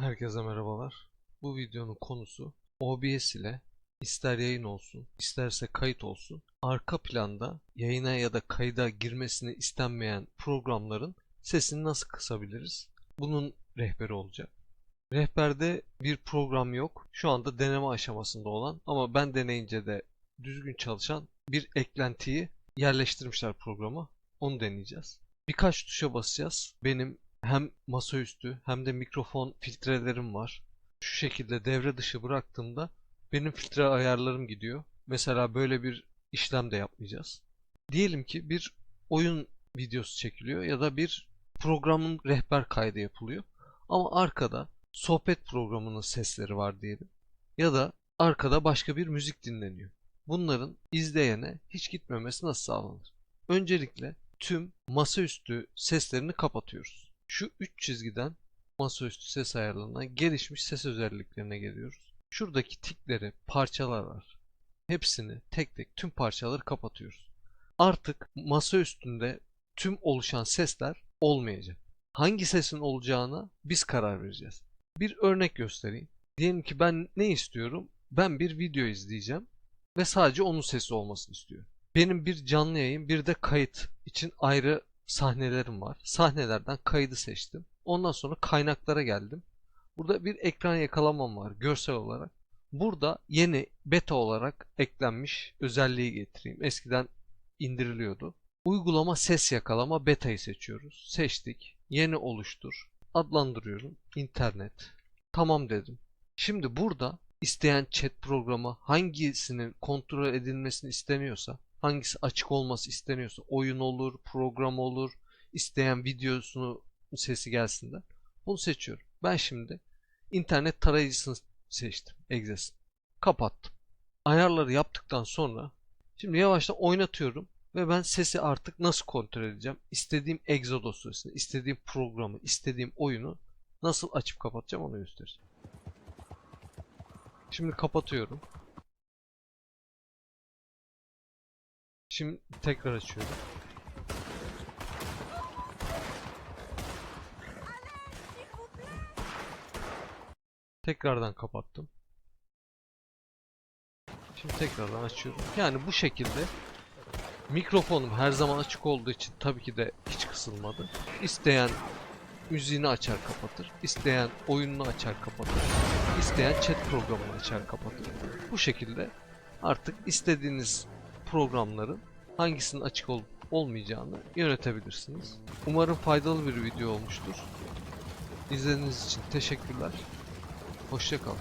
Herkese merhabalar. Bu videonun konusu OBS ile ister yayın olsun, isterse kayıt olsun, arka planda yayına ya da kayda girmesini istenmeyen programların sesini nasıl kısabiliriz? Bunun rehberi olacak. Rehberde bir program yok. Şu anda deneme aşamasında olan ama ben deneyince de düzgün çalışan bir eklentiyi yerleştirmişler programa. Onu deneyeceğiz. Birkaç tuşa basacağız. Benim hem masaüstü hem de mikrofon filtrelerim var. Şu şekilde devre dışı bıraktığımda benim filtre ayarlarım gidiyor. Mesela böyle bir işlem de yapmayacağız. Diyelim ki bir oyun videosu çekiliyor ya da bir programın rehber kaydı yapılıyor. Ama arkada sohbet programının sesleri var diyelim. Ya da arkada başka bir müzik dinleniyor. Bunların izleyene hiç gitmemesi nasıl sağlanır? Öncelikle tüm masaüstü seslerini kapatıyoruz. Şu üç çizgiden masaüstü ses ayarlarına gelişmiş ses özelliklerine geliyoruz. Şuradaki tikleri, parçalar var. Hepsini tek tek tüm parçaları kapatıyoruz. Artık masa üstünde tüm oluşan sesler olmayacak. Hangi sesin olacağına biz karar vereceğiz. Bir örnek göstereyim. Diyelim ki ben ne istiyorum? Ben bir video izleyeceğim ve sadece onun sesi olmasını istiyorum. Benim bir canlı yayın bir de kayıt için ayrı sahnelerim var. Sahnelerden kaydı seçtim. Ondan sonra kaynaklara geldim. Burada bir ekran yakalamam var görsel olarak. Burada yeni beta olarak eklenmiş özelliği getireyim. Eskiden indiriliyordu. Uygulama ses yakalama beta'yı seçiyoruz. Seçtik. Yeni oluştur. Adlandırıyorum. İnternet. Tamam dedim. Şimdi burada isteyen chat programı hangisinin kontrol edilmesini isteniyorsa, hangisi açık olması isteniyorsa, oyun olur, program olur, isteyen videosunu sesi gelsin de bunu seçiyorum. Ben şimdi internet tarayıcısını seçtim. Exes. Kapattım. Ayarları yaptıktan sonra şimdi yavaştan oynatıyorum ve ben sesi artık nasıl kontrol edeceğim? İstediğim Exo dosyasını, istediğim programı, istediğim oyunu nasıl açıp kapatacağım onu göstereceğim. Şimdi kapatıyorum. Şimdi tekrar açıyorum. Tekrardan kapattım. Şimdi tekrardan açıyorum. Yani bu şekilde mikrofonum her zaman açık olduğu için tabii ki de hiç kısılmadı. İsteyen müziğini açar kapatır. İsteyen oyununu açar kapatır. İsteyen chat programını açar kapatır. Bu şekilde artık istediğiniz programların hangisinin açık olup olmayacağını yönetebilirsiniz. Umarım faydalı bir video olmuştur. İzlediğiniz için teşekkürler. Hoşçakalın.